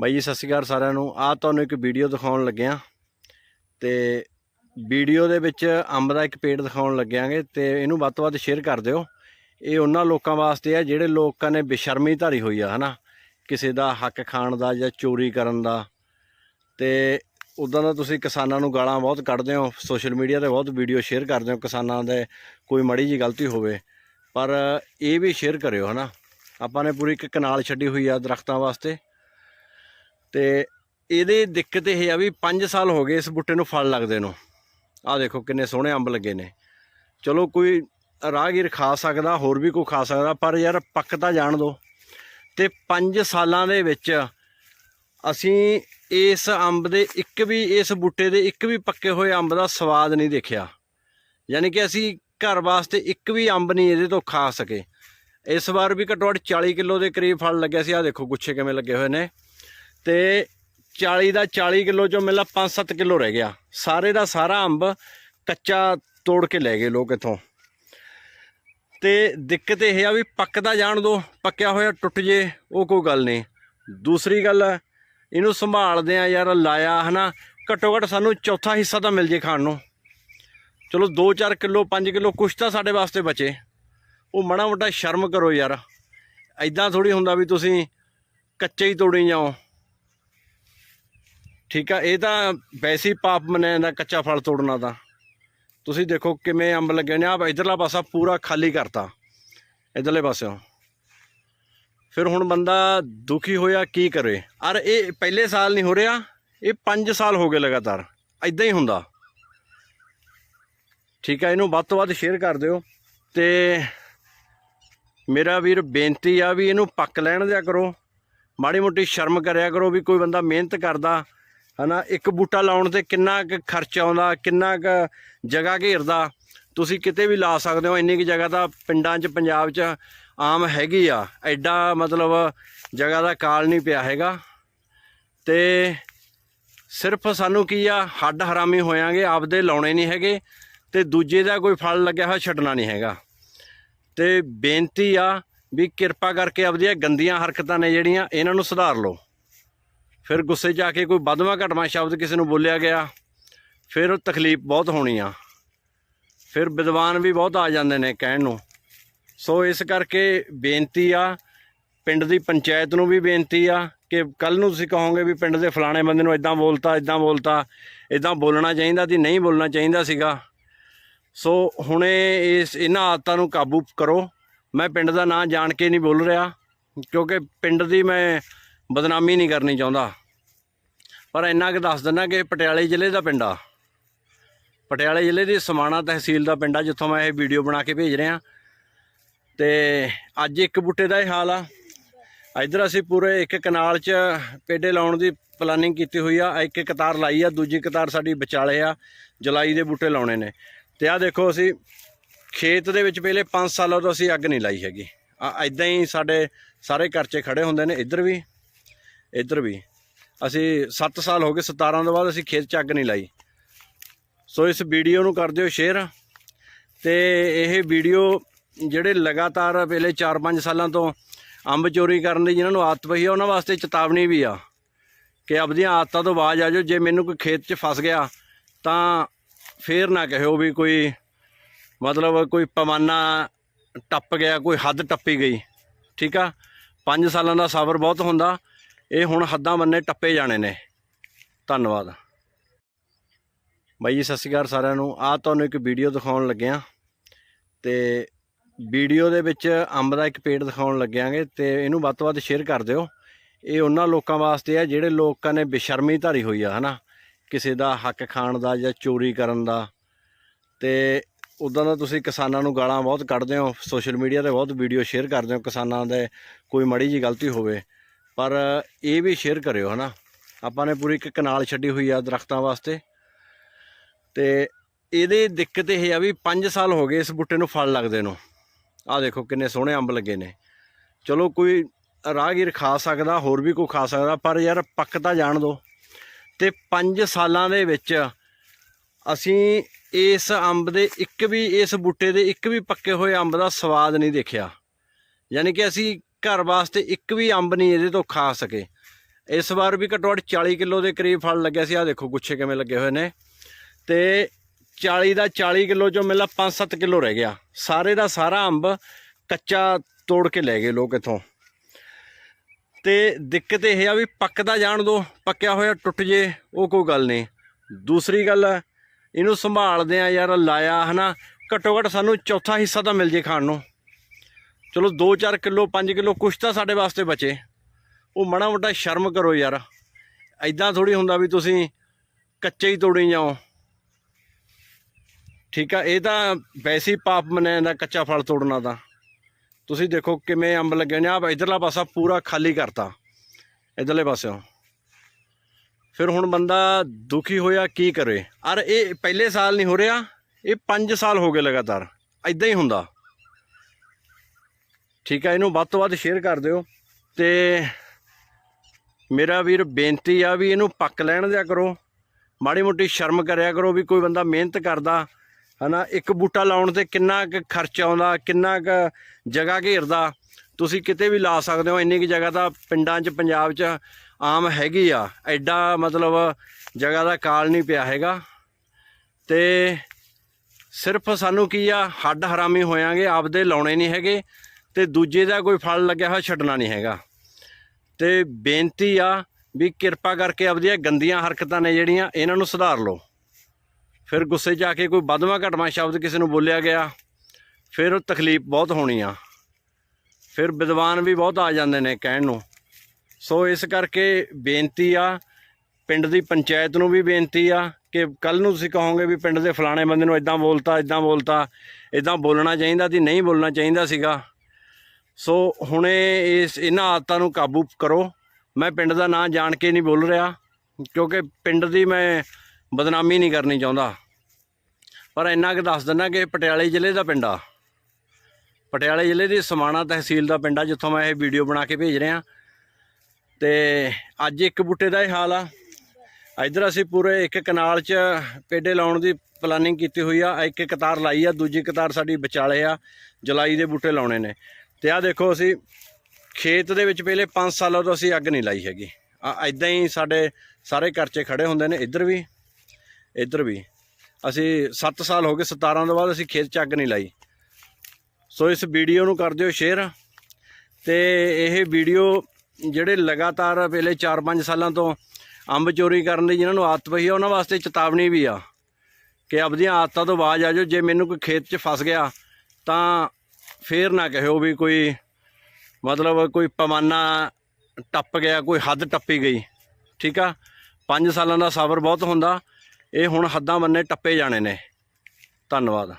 ਬਾਈ ਜੀ, ਸਤਿ ਸ਼੍ਰੀ ਅਕਾਲ ਸਾਰਿਆਂ ਨੂੰ। ਆ ਤੁਹਾਨੂੰ ਇੱਕ ਵੀਡੀਓ ਦਿਖਾਉਣ ਲੱਗਿਆ ਤੇ ਵੀਡੀਓ ਦੇ ਵਿੱਚ ਅੰਬ ਦਾ ਇੱਕ ਪੇੜ ਦਿਖਾਉਣ ਲੱਗਿਆਂਗੇ ਤੇ ਇਹਨੂੰ ਵੱਧ ਤੋਂ ਵੱਧ ਸ਼ੇਅਰ ਕਰ ਦਿਓ। ਇਹ ਉਹਨਾਂ ਲੋਕਾਂ ਵਾਸਤੇ ਆ ਜਿਹੜੇ ਲੋਕਾਂ ਨੇ ਬੇਸ਼ਰਮੀ ਧਾਰੀ ਹੋਈ ਆ, ਹਨਾ? ਕਿਸੇ ਦਾ ਹੱਕ ਖਾਣ ਦਾ ਜਾਂ ਚੋਰੀ ਕਰਨ ਦਾ। ਤੇ ਉਦਾਂ ਦਾ ਤੁਸੀਂ ਕਿਸਾਨਾਂ ਨੂੰ ਗਾਲਾਂ ਬਹੁਤ ਕੱਢਦੇ ਹੋ। ਸੋਸ਼ਲ ਮੀਡੀਆ ਤੇ ਬਹੁਤ ਵੀਡੀਓ ਸ਼ੇਅਰ ਕਰਦੇ ਹੋ ਕਿਸਾਨਾਂ ਦੇ, ਕੋਈ ਮੜੀ ਜੀ ਗਲਤੀ ਹੋਵੇ। ਪਰ ਇਹ ਵੀ ਸ਼ੇਅਰ ਕਰਿਓ, ਹਨਾ? ਆਪਾਂ ਨੇ ਪੂਰੀ ਇੱਕ ਕਨਾਲ ਛੱਡੀ ਹੋਈ ਆ ਦਰਖਤਾਂ ਵਾਸਤੇ। ਤੇ ਇਹਦੇ ਦਿੱਕਤ ਇਹ ਆ ਵੀ 5 ਸਾਲ ਹੋ ਗਏ ਇਸ ਬੂਟੇ ਨੂੰ ਫਲ ਲੱਗਦੇ ਨੂੰ। ਆਹ ਦੇਖੋ ਕਿੰਨੇ ਸੋਹਣੇ ਅੰਬ ਲੱਗੇ ਨੇ। ਚਲੋ ਕੋਈ ਰਾਹਗੀਰ ਖਾ ਸਕਦਾ, ਹੋਰ ਵੀ ਕੋਈ ਖਾ ਸਕਦਾ, ਪਰ ਯਾਰ ਪੱਕ ਤਾਂ ਜਾਣ ਦੋ। ਤੇ 5 ਸਾਲਾਂ ਦੇ ਵਿੱਚ ਅਸੀਂ ਇਸ ਅੰਬ ਦੇ ਇੱਕ ਵੀ, ਇਸ ਬੂਟੇ ਦੇ ਇੱਕ ਵੀ ਪੱਕੇ ਹੋਏ ਅੰਬ ਦਾ ਸਵਾਦ ਨਹੀਂ ਦੇਖਿਆ। ਯਾਨੀ ਕਿ ਅਸੀਂ ਘਰ ਵਾਸਤੇ ਇੱਕ ਵੀ ਅੰਬ ਨਹੀਂ ਇਹਦੇ ਤੋਂ ਖਾ ਸਕੇ। ਇਸ ਵਾਰ ਵੀ ਘੱਟੋ ਘੱਟ 40 ਕਿਲੋ ਦੇ ਕਰੀਬ ਫਲ ਲੱਗਿਆ ਸੀ। ਆ ਦੇਖੋ, ਗੁੱਛੇ ਕਿਵੇਂ ਲੱਗੇ ਹੋਏ ਨੇ। ਤੇ 40 ਦਾ 40 ਕਿਲੋ ਚੋਂ ਮਿਲਾ 5-7 ਕਿਲੋ ਰਹਿ ਗਿਆ। ਸਾਰੇ ਦਾ ਸਾਰਾ ਅੰਬ ਕੱਚਾ ਤੋੜ ਕੇ ਲੈ ਗਏ ਲੋਕ ਇਥੋਂ। ਤੇ ਦਿੱਕਤ ਇਹ ਆ ਵੀ ਪੱਕਦਾ ਜਾਣ ਦੋ, ਪੱਕਿਆ ਹੋਇਆ ਟੁੱਟ ਜੇ, ਉਹ ਕੋਈ ਗੱਲ ਨਹੀਂ। ਦੂਸਰੀ ਗੱਲ, ਇਹਨੂੰ ਸੰਭਾਲਦੇ ਆ ਯਾਰ, ਲਾਇਆ, ਹਨਾ। ਘੱਟੋ ਘੱਟ ਸਾਨੂੰ ਚੌਥਾ ਹਿੱਸਾ ਤਾਂ ਮਿਲ ਜੇ ਖਾਣ ਨੂੰ। ਚਲੋ 2-4 ਕਿਲੋ 5 ਕਿਲੋ ਕੁਛ ਤਾਂ ਸਾਡੇ ਵਾਸਤੇ ਬਚੇ। ਉਹ ਮੜਾ ਮੋਟਾ ਸ਼ਰਮ ਕਰੋ ਯਾਰ। ਐਦਾਂ ਥੋੜੀ ਹੁੰਦਾ ਵੀ ਤੁਸੀਂ ਕੱਚੇ ਹੀ ਤੋੜੀ ਜਾਓ। ਠੀਕ ਆ, ਇਹ ਤਾਂ ਵੈਸੇ ਹੀ ਪਾਪ ਮੰਨਿਆ ਜਾਂਦਾ ਕੱਚਾ ਫਲ ਤੋੜਨਾ ਦਾ ਤੁਸੀਂ ਦੇਖੋ ਕਿਵੇਂ ਅੰਬ ਲੱਗੇ ਨੇ। ਆ ਇਧਰਲਾ ਪਾਸਾ ਪੂਰਾ ਖਾਲੀ ਕਰਤਾ। ਇਧਰਲੇ ਪਾਸਿਓਂ। ਫਿਰ ਹੁਣ ਬੰਦਾ ਦੁਖੀ ਹੋਇਆ ਕੀ ਕਰੇ। ਅਰ ਇਹ ਪਹਿਲੇ ਸਾਲ ਨਹੀਂ ਹੋ ਰਿਹਾ, ਇਹ 5 ਸਾਲ ਹੋ ਗਏ ਲਗਾਤਾਰ। ਐਦਾਂ ਹੀ ਹੁੰਦਾ। ਠੀਕ ਆ, ਇਹਨੂੰ ਵੱਧ ਤੋਂ ਵੱਧ ਸ਼ੇਅਰ ਕਰ ਦਿਓ। ਤੇ ਮੇਰਾ ਵੀਰ ਬੇਨਤੀ ਆ ਵੀ ਇਹਨੂੰ ਪੱਕ ਲੈਣ ਦਿਆ ਕਰੋ। ਮਾੜੀ ਮੋਟੀ ਸ਼ਰਮ ਕਰਿਆ ਕਰੋ ਵੀ ਕੋਈ ਬੰਦਾ ਮਿਹਨਤ ਕਰਦਾ। ਹਨਾ, ਇੱਕ ਬੂਟਾ ਲਾਉਣ ਤੇ ਕਿੰਨਾ ਕੁ ਖਰਚ ਆਉਂਦਾ, ਕਿੰਨਾ ਕੁ ਜਗ੍ਹਾ ਘੇਰਦਾ, ਤੁਸੀਂ ਕਿਤੇ ਵੀ ਲਾ ਸਕਦੇ ਹੋ, ਇੰਨੀ ਕੁ ਜਗ੍ਹਾ ਤਾਂ ਪਿੰਡਾਂ 'ਚ, ਪੰਜਾਬ 'ਚ ਆਮ ਹੈਗੀ ਆ। ਐਡਾ ਮਤਲਬ ਜਗ੍ਹਾ ਦਾ ਕਾਲ ਨਹੀਂ ਪਿਆ ਹੈਗਾ। ਤੇ ਸਿਰਫ ਸਾਨੂੰ ਕੀ ਆ, ਹੱਡ ਹਰਾਮੀ ਹੋਇਆਂਗੇ, ਆਪਦੇ ਲਾਉਣੇ ਨਹੀਂ ਹੈਗੇ, ਤੇ ਦੂਜੇ ਦਾ ਕੋਈ ਫਲ ਲੱਗਿਆ ਹੋਇਆ ਛੱਡਣਾ ਨਹੀਂ ਹੈਗਾ। ਤੇ ਬੇਨਤੀ ਆ ਵੀ ਕਿਰਪਾ ਕਰਕੇ ਆਪਦੀਆਂ ਗੰਦੀਆਂ ਹਰਕਤਾਂ ਨੇ ਜਿਹੜੀਆਂ, ਇਹਨਾਂ ਨੂੰ ਸੁਧਾਰ ਲਓ। ਫਿਰ ਗੁੱਸੇ 'ਚ ਆ ਕੇ ਕੋਈ ਬਦਵਾ ਘਟਵਾ ਸ਼ਬਦ ਕਿਸੇ ਨੂੰ ਬੋਲਿਆ ਗਿਆ, ਫਿਰ ਤਕਲੀਫ ਬਹੁਤ ਹੋਣੀ ਆ। ਫਿਰ ਵਿਦਵਾਨ ਵੀ ਬਹੁਤ ਆ ਜਾਂਦੇ ਨੇ ਕਹਿਣ ਨੂੰ। ਸੋ ਇਸ ਕਰਕੇ ਬੇਨਤੀ ਆ, ਪਿੰਡ ਦੀ ਪੰਚਾਇਤ ਨੂੰ ਵੀ ਬੇਨਤੀ ਆ ਕਿ ਕੱਲ ਨੂੰ ਤੁਸੀਂ ਕਹੋਗੇ ਵੀ ਪਿੰਡ ਦੇ ਫਲਾਣੇ ਬੰਦੇ ਨੂੰ ਇਦਾਂ ਬੋਲਤਾ ਇਦਾਂ ਬੋਲਤਾ ਇਦਾਂ ਬੋਲਣਾ ਚਾਹੀਦਾ ਸੀ, ਨਹੀਂ ਬੋਲਣਾ ਚਾਹੀਦਾ ਸੀਗਾ। ਸੋ ਹੁਣੇ ਇਸ ਇਹਨਾਂ ਆਦਤਾਂ ਨੂੰ ਕਾਬੂ ਕਰੋ। ਮੈਂ ਪਿੰਡ ਦਾ ਨਾਂ ਜਾਣ ਕੇ ਨਹੀਂ ਬੋਲ ਰਿਹਾ, ਕਿਉਂਕਿ ਪਿੰਡ ਦੀ ਮੈਂ ਬਦਨਾਮੀ ਨਹੀਂ ਕਰਨੀ ਚਾਹੁੰਦਾ। ਪਰ ਇੰਨਾ ਕਿ ਦੱਸ ਦਿੰਦਾ ਕਿ ਪਟਿਆਲੇ ਜ਼ਿਲ੍ਹੇ ਦਾ ਪਿੰਡ ਆ। ਪਟਿਆਲੇ ਜ਼ਿਲ੍ਹੇ ਦੀ ਸਮਾਣਾ ਤਹਿਸੀਲ ਦਾ ਪਿੰਡ ਆ, ਜਿੱਥੋਂ ਮੈਂ ਇਹ ਵੀਡੀਓ ਬਣਾ ਕੇ ਭੇਜ ਰਿਹਾ। ਤੇ ਅੱਜ ਇੱਕ ਬੂਟੇ ਦਾ ਇਹ ਹਾਲ ਆ। ਇੱਧਰ ਅਸੀਂ ਪੂਰੇ ਇੱਕ ਕਨਾਲ 'ਚ ਪੇਡੇ ਲਾਉਣ ਦੀ ਪਲਾਨਿੰਗ ਕੀਤੀ ਹੋਈ ਆ। ਇੱਕ ਕਤਾਰ ਲਾਈ ਆ, ਦੂਜੀ ਕਤਾਰ ਸਾਡੀ ਵਿਚਾਲੇ ਆ, ਜੁਲਾਈ ਦੇ ਬੂਟੇ ਲਾਉਣੇ ਨੇ। ਤੇ ਆ ਦੇਖੋ ਅਸੀਂ, ਖੇਤ ਦੇ ਵਿੱਚ ਪਹਿਲੇ 5 ਸਾਲਾਂ ਤੋਂ ਅਸੀਂ ਅੱਗ ਨਹੀਂ ਲਾਈ ਹੈਗੀ। ਆ ਇਦਾਂ ਹੀ ਸਾਡੇ ਸਾਰੇ ਕਰਚੇ ਖੜੇ ਹੁੰਦੇ ਨੇ ਇੱਧਰ ਵੀ। ਇੱਧਰ ਵੀ। ਅਸੀਂ 7 ਸਾਲ ਹੋ ਗਏ 17 ਤੋਂ ਬਾਅਦ ਅਸੀਂ ਖੇਤ 'ਚ ਅੱਗ ਨਹੀਂ ਲਾਈ। ਸੋ ਇਸ ਵੀਡੀਓ ਨੂੰ ਕਰ ਦਿਓ ਸ਼ੇਅਰ। ਤੇ ਇਹ ਵੀਡੀਓ ਜਿਹੜੇ ਲਗਾਤਾਰ ਪਿਛਲੇ 4-5 ਸਾਲਾਂ ਤੋਂ ਅੰਬ ਚੋਰੀ ਕਰਨ ਦੀ ਜਿਨ੍ਹਾਂ ਨੂੰ ਆਦਤ ਪਈ ਆ, ਉਹਨਾਂ ਵਾਸਤੇ ਚੇਤਾਵਨੀ ਵੀ ਆ ਕਿ ਆਪਦੀਆਂ ਆਦਤਾਂ ਤੋਂ ਬਾਜ ਆ ਜਾਓ। ਜੇ ਮੈਨੂੰ ਕੋਈ ਖੇਤ 'ਚ ਫਸ ਗਿਆ, ਤਾਂ ਫੇਰ ਨਾ ਕਹਿਓ ਵੀ ਕੋਈ ਮਤਲਬ ਕੋਈ ਪਮਾਨਾ ਟੱਪ ਗਿਆ, ਕੋਈ ਹੱਦ ਟੱਪੀ ਗਈ। ਠੀਕ ਆ? 5 ਸਾਲਾਂ ਦਾ ਸਬਰ ਬਹੁਤ ਹੁੰਦਾ। ਇਹ ਹੁਣ ਹੱਦਾਂ ਬੰਨੇ ਟੱਪੇ ਜਾਣੇ ਨੇ। ਧੰਨਵਾਦ। ਬਾਈ ਜੀ, ਸਤਿ ਸ਼੍ਰੀ ਅਕਾਲ ਸਾਰਿਆਂ ਨੂੰ। ਆ ਤੁਹਾਨੂੰ ਇੱਕ ਵੀਡੀਓ ਦਿਖਾਉਣ ਲੱਗਿਆ। ਤੇ ਵੀਡੀਓ ਦੇ ਵਿੱਚ ਅੰਬ ਦਾ ਇੱਕ ਪੇੜ ਦਿਖਾਉਣ ਲੱਗਿਆਂਗੇ ਤੇ ਇਹਨੂੰ ਵੱਧ ਤੋਂ ਵੱਧ ਸ਼ੇਅਰ ਕਰ ਦਿਓ। ਇਹ ਉਹਨਾਂ ਲੋਕਾਂ ਵਾਸਤੇ ਆ ਜਿਹੜੇ ਲੋਕਾਂ ਨੇ ਬੇਸ਼ਰਮੀ ਧਾਰੀ ਹੋਈ ਆ, ਹਨਾ? ਕਿਸੇ ਦਾ ਹੱਕ ਖਾਣ ਦਾ ਜਾਂ ਚੋਰੀ ਕਰਨ ਦਾ। ਤੇ ਉਦਾਂ ਦਾ ਤੁਸੀਂ ਕਿਸਾਨਾਂ ਨੂੰ ਗਾਲਾਂ ਬਹੁਤ ਕੱਢਦੇ ਹੋ। ਸੋਸ਼ਲ ਮੀਡੀਆ ਤੇ ਬਹੁਤ ਵੀਡੀਓ ਸ਼ੇਅਰ ਕਰਦੇ ਹੋ ਕਿਸਾਨਾਂ ਦੇ। ਕੋਈ ਮੜੀ ਜੀ ਗਲਤੀ ਹੋਵੇ। ਪਰ ਇਹ ਵੀ ਸ਼ੇਅਰ ਕਰਿਓ, ਹਨਾ? ਆਪਾਂ ਨੇ ਪੂਰੀ ਇੱਕ ਕਨਾਲ ਛੱਡੀ ਹੋਈ ਆ ਦਰਖਤਾਂ ਵਾਸਤੇ। ਤੇ ਇਹਦੇ ਦਿੱਕਤ ਇਹ ਆ ਵੀ 5 ਸਾਲ ਹੋ ਗਏ ਇਸ ਬੂਟੇ ਨੂੰ ਫਲ ਲੱਗਦੇ ਨੂੰ। ਆਹ ਦੇਖੋ ਕਿੰਨੇ ਸੋਹਣੇ ਅੰਬ ਲੱਗੇ ਨੇ। ਚਲੋ ਕੋਈ ਰਾਹਗੀਰ ਖਾ ਸਕਦਾ, ਹੋਰ ਵੀ ਕੋਈ ਖਾ ਸਕਦਾ, ਪਰ ਯਾਰ ਪੱਕ ਤਾਂ ਜਾਣ ਦੋ। ਤੇ 5 ਸਾਲਾਂ ਦੇ ਵਿੱਚ ਅਸੀਂ ਇਸ ਅੰਬ ਦੇ ਇੱਕ ਵੀ, ਇਸ ਬੂਟੇ ਦੇ ਇੱਕ ਵੀ ਪੱਕੇ ਹੋਏ ਅੰਬ ਦਾ ਸਵਾਦ ਨਹੀਂ ਦੇਖਿਆ। ਯਾਨੀ ਕਿ ਅਸੀਂ ਘਰ ਵਾਸਤੇ ਇੱਕ ਵੀ ਅੰਬ ਨਹੀਂ ਇਹਦੇ ਤੋਂ ਖਾ ਸਕੇ। ਇਸ ਵਾਰ ਵੀ ਘੱਟੋ ਘੱਟ 40 ਕਿਲੋ ਦੇ ਕਰੀਬ ਫਲ ਲੱਗਿਆ ਸੀ। ਆ ਦੇਖੋ ਗੁੱਛੇ ਕਿਵੇਂ ਲੱਗੇ ਹੋਏ ਨੇ। ਤੇ 40 ਦਾ 40 ਕਿਲੋ ਚੋਂ ਮਿਲਾ 5-7 ਕਿਲੋ ਰਹਿ ਗਿਆ। ਸਾਰੇ ਦਾ ਸਾਰਾ ਅੰਬ ਕੱਚਾ ਤੋੜ ਕੇ ਲੈ ਗਏ ਲੋਕ ਇਥੋਂ। ਤੇ ਦਿੱਕਤ ਇਹ ਆ ਵੀ ਪੱਕਦਾ ਜਾਣ ਦੋ, ਪੱਕਿਆ ਹੋਇਆ ਟੁੱਟ ਜੇ, ਉਹ ਕੋਈ ਗੱਲ ਨਹੀਂ। ਦੂਸਰੀ ਗੱਲ, ਇਹਨੂੰ ਸੰਭਾਲਦੇ ਆ ਯਾਰ, ਲਾਇਆ ਹਨਾ। ਘੱਟੋ ਘੱਟ ਸਾਨੂੰ ਚੌਥਾ ਹਿੱਸਾ ਤਾਂ ਮਿਲ ਜੇ ਖਾਣ ਨੂੰ। ਚਲੋ 2-4 ਕਿਲੋ 5 ਕਿਲੋ ਕੁਛ ਤਾਂ ਸਾਡੇ ਵਾਸਤੇ ਬਚੇ। ਉਹ ਮਾੜਾ ਮੋਟਾ ਸ਼ਰਮ ਕਰੋ ਯਾਰ। ਐਦਾਂ ਥੋੜੀ ਹੁੰਦਾ ਵੀ ਤੁਸੀਂ ਕੱਚੇ ਹੀ ਤੋੜੀ ਜਾਓ। ਠੀਕ ਆ, ਇਹ ਤਾਂ ਵੈਸੇ ਹੀ ਪਾਪ ਮੰਨਿਆ ਜਾਂਦਾ ਕੱਚਾ ਫਲ ਤੋੜਨਾ ਤਾਂ। ਤੁਸੀਂ ਦੇਖੋ ਕਿਵੇਂ ਅੰਬ ਲੱਗੇ ਨੇ। ਆ ਇਧਰਲਾ ਪਾਸਾ ਪੂਰਾ ਖਾਲੀ ਕਰਤਾ। ਇਧਰਲੇ ਪਾਸਿਓਂ। ਫਿਰ ਹੁਣ ਬੰਦਾ ਦੁਖੀ ਹੋਇਆ ਕੀ ਕਰੇ? ਅਰ ਇਹ ਪਹਿਲੇ ਸਾਲ ਨਹੀਂ ਹੋ ਰਿਹਾ, ਇਹ 5 ਸਾਲ ਹੋ ਗਏ ਲਗਾਤਾਰ। ਐਦਾਂ ਹੀ ਹੁੰਦਾ। ਠੀਕ ਆ, ਇਹਨੂੰ ਵੱਧ ਤੋਂ ਵੱਧ ਸ਼ੇਅਰ ਕਰ ਦਿਓ। ਤੇ ਮੇਰਾ ਵੀਰ ਬੇਨਤੀ ਆ ਵੀ ਇਹਨੂੰ ਪੱਕ ਲੈਣ ਦਿਆ ਕਰੋ। ਮਾੜੀ ਮੋਟੀ ਸ਼ਰਮ ਕਰਿਆ ਕਰੋ ਵੀ ਕੋਈ ਬੰਦਾ ਮਿਹਨਤ ਕਰਦਾ, ਹਨਾ, ਇੱਕ ਬੂਟਾ ਲਾਉਣ ਤੇ ਕਿੰਨਾ ਕੁ ਖਰਚ ਆਉਂਦਾ, ਕਿੰਨਾ ਕੁ ਜਗ੍ਹਾ ਘੇਰਦਾ। ਤੁਸੀਂ ਕਿਤੇ ਵੀ ਲਾ ਸਕਦੇ ਹੋ, ਇੰਨੀ ਕੁ ਜਗ੍ਹਾ ਤਾਂ ਪਿੰਡਾਂ 'ਚ, ਪੰਜਾਬ 'ਚ ਆਮ ਹੈਗੀ ਆ। ਐਡਾ ਮਤਲਬ ਜਗ੍ਹਾ ਦਾ ਕਾਲ ਨਹੀਂ ਪਿਆ ਹੈਗਾ। ਤੇ ਸਿਰਫ ਸਾਨੂੰ ਕੀ ਆ, ਹੱਡ ਹਰਾਮੀ ਹੋਇਆਂਗੇ, ਆਪਦੇ ਲਾਉਣੇ ਨਹੀਂ ਹੈਗੇ। ਤੇ ਦੂਜੇ ਦਾ ਕੋਈ ਫਲ ਲੱਗਿਆ ਹੋਇਆ ਛੱਡਣਾ ਨਹੀਂ ਹੈਗਾ। ਤੇ ਬੇਨਤੀ ਆ ਵੀ ਕਿਰਪਾ ਕਰਕੇ ਆਪਦੀਆਂ ਗੰਦੀਆਂ ਹਰਕਤਾਂ ਨੇ ਜਿਹੜੀਆਂ, ਇਹਨਾਂ ਨੂੰ ਸੁਧਾਰ ਲਓ। ਫਿਰ ਗੁੱਸੇ 'ਚ ਆ ਕੇ ਕੋਈ ਬਦਵਾ ਘਟਵਾ ਸ਼ਬਦ ਕਿਸੇ ਨੂੰ ਬੋਲਿਆ ਗਿਆ, ਫਿਰ ਤਕਲੀਫ ਬਹੁਤ ਹੋਣੀ ਆ। ਫਿਰ ਵਿਦਵਾਨ ਵੀ ਬਹੁਤ ਆ ਜਾਂਦੇ ਨੇ ਕਹਿਣ ਨੂੰ। ਸੋ ਇਸ ਕਰਕੇ ਬੇਨਤੀ ਆ, ਪਿੰਡ ਦੀ ਪੰਚਾਇਤ ਨੂੰ ਵੀ ਬੇਨਤੀ ਆ ਕਿ ਕੱਲ ਨੂੰ ਤੁਸੀਂ ਕਹੋਗੇ ਵੀ ਪਿੰਡ ਦੇ ਫਲਾਣੇ ਬੰਦੇ ਨੂੰ ਇਦਾਂ ਬੋਲਤਾ ਇਦਾਂ ਬੋਲਤਾ ਇਦਾਂ ਬੋਲਣਾ ਚਾਹੀਦਾ ਸੀ, ਨਹੀਂ ਬੋਲਣਾ ਚਾਹੀਦਾ ਸੀਗਾ। ਸੋ ਹੁਣੇ ਇਸ ਇਹਨਾਂ ਆਦਤਾਂ ਨੂੰ ਕਾਬੂ ਕਰੋ। ਮੈਂ ਪਿੰਡ ਦਾ ਨਾਂ ਜਾਣ ਕੇ ਨਹੀਂ ਬੋਲ ਰਿਹਾ, ਕਿਉਂਕਿ ਪਿੰਡ ਦੀ ਮੈਂ ਬਦਨਾਮੀ ਨਹੀਂ ਕਰਨੀ ਚਾਹੁੰਦਾ। ਪਰ ਇੰਨਾ ਕਿ ਦੱਸ ਦਿੰਦਾ ਕਿ ਪਟਿਆਲੇ ਜ਼ਿਲ੍ਹੇ ਦਾ ਪਿੰਡ ਆ। ਪਟਿਆਲੇ ਜ਼ਿਲ੍ਹੇ ਦੀ ਸਮਾਣਾ ਤਹਿਸੀਲ ਦਾ ਪਿੰਡ ਆ, ਜਿੱਥੋਂ ਮੈਂ ਇਹ ਵੀਡੀਓ ਬਣਾ ਕੇ ਭੇਜ ਰਿਹਾ। ਤੇ ਅੱਜ ਇੱਕ ਬੂਟੇ ਦਾ ਇਹ ਹਾਲ ਆ। ਇਧਰ ਅਸੀਂ ਪੂਰੇ ਇੱਕ ਕਨਾਲ 'ਚ ਪੇਡੇ ਲਾਉਣ ਦੀ ਪਲਾਨਿੰਗ ਕੀਤੀ ਹੋਈ ਆ। ਇੱਕ ਕਤਾਰ ਲਾਈ ਆ, ਦੂਜੀ ਕਤਾਰ ਸਾਡੀ ਵਿਚਾਲੇ ਆ। ਜੁਲਾਈ ਦੇ ਬੂਟੇ ਲਾਉਣੇ ਨੇ। ਤੇ ਆ ਦੇਖੋ ਅਸੀਂ ਖੇਤ ਦੇ ਵਿੱਚ ਪਹਿਲੇ 5 ਸਾਲਾਂ ਤੋਂ ਅਸੀਂ ਅੱਗ ਨਹੀਂ ਲਾਈ ਹੈਗੀ। ਆ ਇਦਾਂ ਹੀ ਸਾਡੇ ਸਾਰੇ ਕਰਚੇ ਖੜੇ ਹੁੰਦੇ ਨੇ ਇੱਧਰ ਵੀ ਇੱਧਰ ਵੀ। ਅਸੀਂ 7 ਸਾਲ ਹੋ ਗਏ 17 ਤੋਂ ਬਾਅਦ ਅਸੀਂ ਖੇਤ 'ਚ ਅੱਗ ਨਹੀਂ ਲਾਈ। ਸੋ ਇਸ ਵੀਡੀਓ ਨੂੰ ਕਰ ਦਿਓ ਸ਼ੇਅਰ। ਤੇ ਇਹ ਵੀਡੀਓ ਜਿਹੜੇ ਲਗਾਤਾਰ ਪਹਿਲੇ 4-5 ਸਾਲਾਂ ਤੋਂ ਅੰਬ ਚੋਰੀ ਕਰਨ ਦੀ ਜਿਨ੍ਹਾਂ ਨੂੰ ਆਦਤ ਪਈ ਆ, ਉਹਨਾਂ ਵਾਸਤੇ ਚੇਤਾਵਨੀ ਵੀ ਆ ਕਿ ਆਪਦੀਆਂ ਆਦਤਾਂ ਤੋਂ ਬਾਜ ਆ ਜਾਓ। ਜੇ ਮੈਨੂੰ ਕੋਈ ਖੇਤ 'ਚ ਫਸ ਗਿਆ ਤਾਂ ਫੇਰ ਨਾ ਕਹਿਓ ਵੀ ਕੋਈ ਮਤਲਬ ਕੋਈ ਪਮਾਨਾ ਟੱਪ ਗਿਆ, ਕੋਈ ਹੱਦ ਟੱਪੀ ਗਈ। ਠੀਕ ਆ? 5 ਸਾਲਾਂ ਦਾ ਸਬਰ ਬਹੁਤ ਹੁੰਦਾ। ਇਹ ਹੁਣ ਹੱਦਾਂ ਬੰਨੇ ਟੱਪੇ ਜਾਣੇ ਨੇ। ਧੰਨਵਾਦ।